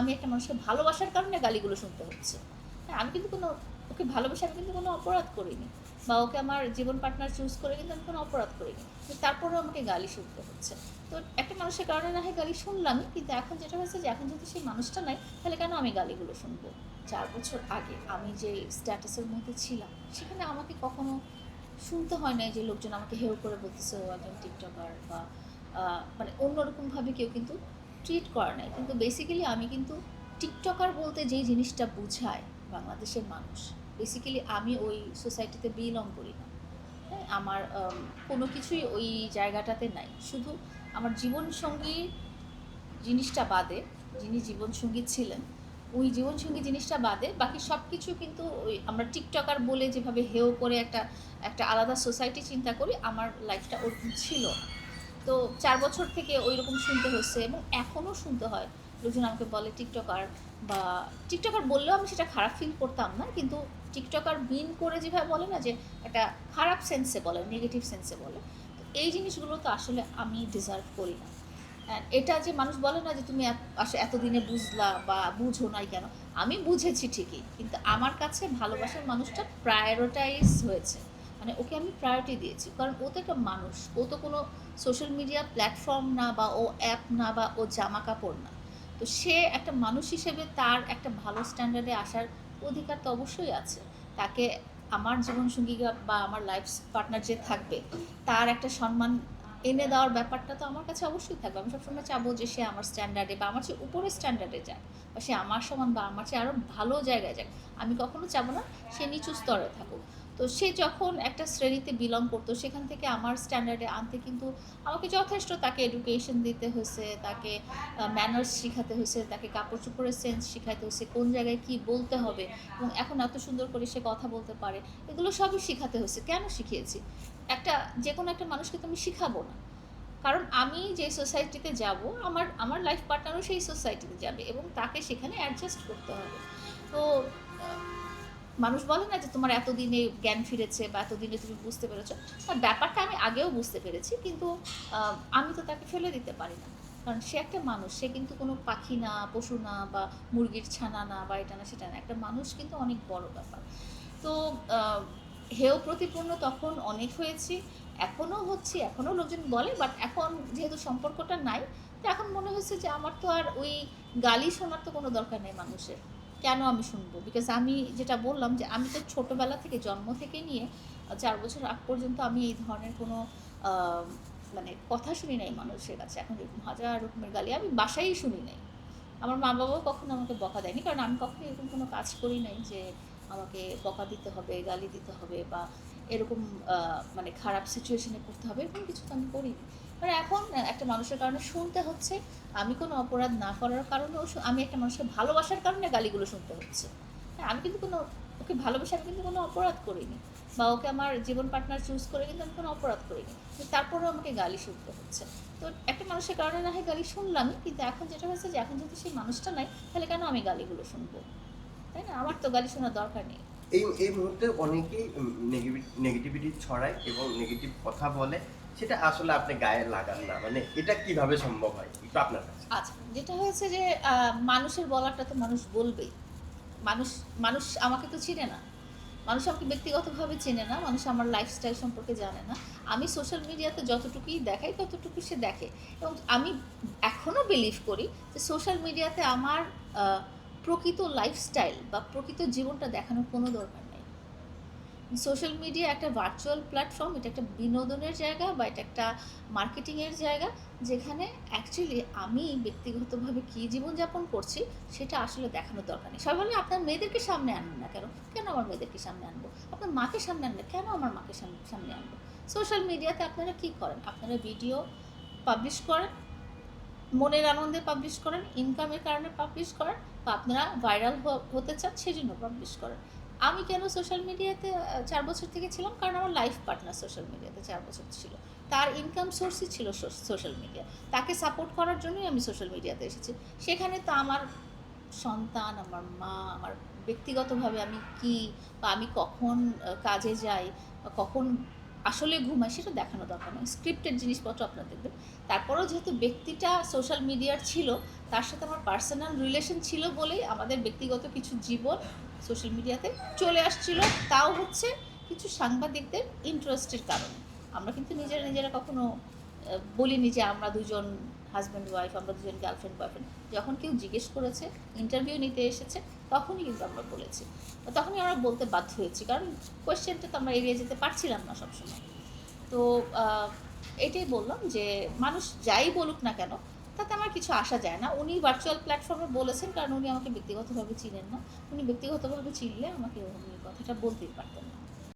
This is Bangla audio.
আমি একটা মানুষকে ভালোবাসার কারণে গালিগুলো শুনতে হচ্ছে। হ্যাঁ আমি কিন্তু কোনো, ওকে ভালোবাসে আমি কিন্তু কোনো অপরাধ করিনি। বা ওকে আমার জীবন পার্টনার চুজ করে কিন্তু আমি কোনো অপরাধ করিনি। তারপরেও আমাকে গালি শুনতে হচ্ছে। তো একটা মানুষের কারণে না হয় গালি শুনলামই, কিন্তু এখন যেটা হয়েছে যে এখন যদি সেই মানুষটা নাই, তাহলে কেন আমি গালিগুলো শুনব? চার বছর আগে আমি যে স্ট্যাটাসের মধ্যে ছিলাম, সেখানে আমাকে কখনো শুনতে হয় না যে লোকজন আমাকে হেউ করে বলতেছে একজন টিকটকার বা মানে অন্যরকমভাবে কেউ কিন্তু ট্রিট করে নাই। কিন্তু বেসিক্যালি আমি কিন্তু টিকটকার বলতে যেই জিনিসটা বোঝায় বাংলাদেশের মানুষ বেসিক্যালি আমি ওই সোসাইটিতে বিলং করি না। হ্যাঁ আমার কোনো কিছুই ওই জায়গাটাতে নাই। শুধু আমার জীবনসঙ্গী জিনিসটা বাদে, যিনি জীবনসঙ্গী ছিলেন, ওই জীবনসঙ্গী জিনিসটা বাদে, বাকি সব কিছু কিন্তু ওই আমরা টিকটকার বলে যেভাবে হেও করে একটা একটা আলাদা সোসাইটি চিন্তা করি, আমার লাইফটা ওরকম ছিল না। তো চার বছর থেকে ওই রকম শুনতে হচ্ছে এবং এখনও শুনতে হয়। লোকজন আমাকে বলে টিকটকার বা টিকটকার বললেও আমি সেটা খারাপ ফিল করতাম না, কিন্তু টিকটকার বিন করে যেভাবে বলে না যে একটা খারাপ সেন্সে বলে নেগেটিভ সেন্সে বলে, তো এই জিনিসগুলো তো আসলে আমি ডিজার্ভ করি না। এটা যে মানুষ বলে না যে তুমি এতদিনে বুঝলা বা বুঝো নাই কেন, আমি বুঝেছি ঠিকই, কিন্তু আমার কাছে ভালোবাসার মানুষটা প্রায়োরিটাইজ হয়েছে। মানে ওকে আমি প্রায়োরিটি দিয়েছি। কারণ ও তো একটা মানুষ। ও তো কোনো সোশ্যাল মিডিয়া প্ল্যাটফর্ম না বা ও অ্যাপ না বা ও জামা কাপড় না। তো সে একটা মানুষ হিসেবে তার একটা ভালো স্ট্যান্ডার্ডে আসার অধিকার তো অবশ্যই আছে। তাকে আমার জীবনসঙ্গী বা আমার লাইফ পার্টনার যে থাকবে, তার একটা সম্মান এনে দেওয়ার ব্যাপারটা তো আমার কাছে অবশ্যই থাকবে। আমি সবসময় চাবো যে সে আমার স্ট্যান্ডার্ডে বা আমার চেয়ে উপরে স্ট্যান্ডার্ডে যাক বা সে আমার সমান বা আমার চেয়ে আরও ভালো জায়গায় যাক। আমি কখনো চাবো না সে নিচু স্তরে থাকুক। তো সে যখন একটা শ্রেণীতে বিলং করতো, সেখান থেকে আমার স্ট্যান্ডার্ডে আনতে কিন্তু আমাকে যথেষ্ট তাকে এডুকেশন দিতে হয়েছে, তাকে ম্যানার্স শেখাতে হয়েছে, তাকে কাপড় চোপড়ের সেন্স শেখাতে হয়েছে, কোন জায়গায় কি বলতে হবে এবং এখন এত সুন্দর করে সে কথা বলতে পারে, এগুলো সবই শেখাতে হয়েছে। কেন শিখিয়েছি? একটা যে কোনো একটা মানুষকে তো আমি শিখাবো না। কারণ আমি যে সোসাইটিতে যাব, আমার আমার লাইফ পার্টনারও সেই সোসাইটিতে যাবে এবং তাকে সেখানে অ্যাডজাস্ট করতে হবে। তো মানুষ বলে না যে তোমার এতদিনে জ্ঞান ফিরেছে বা এতদিনে তুমি বুঝতে পেরেছ। না, ব্যাপারটা আমি আগেও বুঝতে পেরেছি কিন্তু আমি তো তাকে ফেলে দিতে পারি না। কারণ সে একটা মানুষ সে কিন্তু কোনো পাখি না পশু না বা মুরগির ছানা না বা এটা না সেটা না। একটা মানুষ কিন্তু অনেক বড় ব্যাপার। তো হেয় প্রতিপূর্ণ তখন অনেক হয়েছি এখনও হচ্ছে এখনও লোকজন বলে বাট এখন যেহেতু সম্পর্কটা নাই তো এখন মনে হচ্ছে যে আমার তো আর ওই গালি শোনার তো কোনো দরকার নেই মানুষের। কেন আমি শুনব? বিকজ আমি যেটা বললাম যে, আমি তো ছোটোবেলা থেকে, জন্ম থেকে নিয়ে চার বছর আগ পর্যন্ত আমি এই ধরনের কোনো মানে কথা শুনি নাই মানুষের কাছে। এখন এরকম হাজার রকমের গালি আমি বাসায়ই শুনি নাই। আমার মা বাবাও কখনো আমাকে বকা দেয়নি। কারণ আমি কখনো এরকম কোনো কাজ করি নাই যে, আমাকে বকা দিতে হবে, গালি দিতে হবে বা এরকম মানে খারাপ সিচুয়েশনে পড়তে হবে এরকম কিছু তো আমি করিনি। মানে এখন একটা মানুষের কারণে শুনতে হচ্ছে, আমি কোনো অপরাধ না করার কারণেও আমি একটা মানুষকে ভালোবাসার কারণে গালিগুলো শুনতে হচ্ছে। হ্যাঁ আমি কিন্তু কোনো, ওকে ভালোবাসে আমি কিন্তু কোনো অপরাধ করিনি। বা ওকে আমার জীবন পার্টনার চুজ করে কিন্তু আমি কোনো অপরাধ করিনি। তারপরেও আমাকে গালি শুনতে হচ্ছে। তো একটা মানুষের কারণে না হয় গালি শুনলামই, কিন্তু এখন যেটা হয়েছে যে, এখন যদি সেই মানুষটা নাই, তাহলে কেন আমি গালিগুলো শুনব? তাই না? আমার তো গালি শোনার দরকার নেই। এই এই মুহূর্তে অনেকেই নেগেটিভিটি ছড়ায় এবং নেগেটিভ কথা বলে, সেটা আসলে আপনি গায়ে লাগান না। মানে এটা কীভাবে সম্ভব হয়? একটু আপনার কাছে। আচ্ছা যেটা হয়েছে যে মানুষের বলাটা তো মানুষ বলবেই। মানুষ মানুষ আমাকে তো চিনে না। মানুষ আমাকে ব্যক্তিগতভাবে চেনে না, মানুষ আমার লাইফস্টাইল সম্পর্কে জানে না। আমি সোশ্যাল মিডিয়াতে যতটুকুই দেখাই ততটুকু সে দেখে। এবং আমি এখনও বিলিভ করি যে সোশ্যাল মিডিয়াতে আমার প্রকৃত লাইফস্টাইল বা প্রকৃত জীবনটা দেখানোর কোনো দরকার নেই। সোশ্যাল মিডিয়া একটা ভার্চুয়াল প্ল্যাটফর্ম এটা একটা বিনোদনের জায়গা বা এটা একটা মার্কেটিংয়ের জায়গা যেখানে অ্যাকচুয়ালি আমি ব্যক্তিগতভাবে কী জীবনযাপন করছি সেটা আসলে দেখানোর দরকার নেই। সবাই বলে, আপনার মেয়েদেরকে সামনে আনবেন না কেন? কেন আমার মেয়েদেরকে সামনে আনব? আপনার মাকে সামনে আনবেন কেন আমার মাকে সামনে সামনে আনব? সোশ্যাল মিডিয়াতে আপনারা কী করেন? আপনারা ভিডিও পাবলিশ করেন, মনের আনন্দে পাবলিশ করেন ইনকামের কারণে পাবলিশ করেন বা আপনারা ভাইরাল হতে চান সেজন্য পাবলিশ করেন। আমি কেন সোশ্যাল মিডিয়াতে চার বছর থেকে ছিলাম? কারণ আমার লাইফ পার্টনার সোশ্যাল মিডিয়াতে চার বছর ছিল। তার ইনকাম সোর্সই ছিল সোশ্যাল মিডিয়া তাকে সাপোর্ট করার জন্যই আমি সোশ্যাল মিডিয়াতে এসেছি। সেখানে তো আমার সন্তান, আমার মা, আমার ব্যক্তিগতভাবে আমি কি বা আমি কখন কাজে যাই বা কখন আসলে ঘুমায় সেটা দেখানো দরকার নয়। স্ক্রিপ্টেড জিনিসপত্র আপনারা দেখবেন। তারপরেও যেহেতু ব্যক্তিটা সোশ্যাল মিডিয়ার ছিল, তার সাথে আমার পার্সোনাল রিলেশন ছিল বলেই আমাদের ব্যক্তিগত কিছু জীবন সোশ্যাল মিডিয়াতে চলে আসছিল। তাও হচ্ছে কিছু সাংবাদিকদের ইন্টারেস্টের কারণে। আমরা কিন্তু নিজেরা নিজেরা কখনো বলিনি যে আমরা দুজন হাজব্যান্ড ওয়াইফ আমরা দুজন গার্লফ্রেন্ড বয়ফ্রেন্ড যখন কেউ জিজ্ঞেস করেছে ইন্টারভিউ নিতে এসেছে, তখনই কিন্তু আমরা বলেছি। তখনই আমরা বলতে বাধ্য হয়েছি, কারণ কোয়েশ্চেনটা তো আমরা এড়িয়ে যেতে পারছিলাম না সবসময়। তো এটাই বললাম যে, মানুষ যাই বলুক না কেন, তাতে আমার কিছু আসা যায় না। উনি ভার্চুয়াল প্ল্যাটফর্মে বলেছেন, কারণ উনি আমাকে ব্যক্তিগতভাবে চিনেন না। উনি ব্যক্তিগতভাবে চিনলে আমাকে উনি কথাটা বলতেই পারতেন না।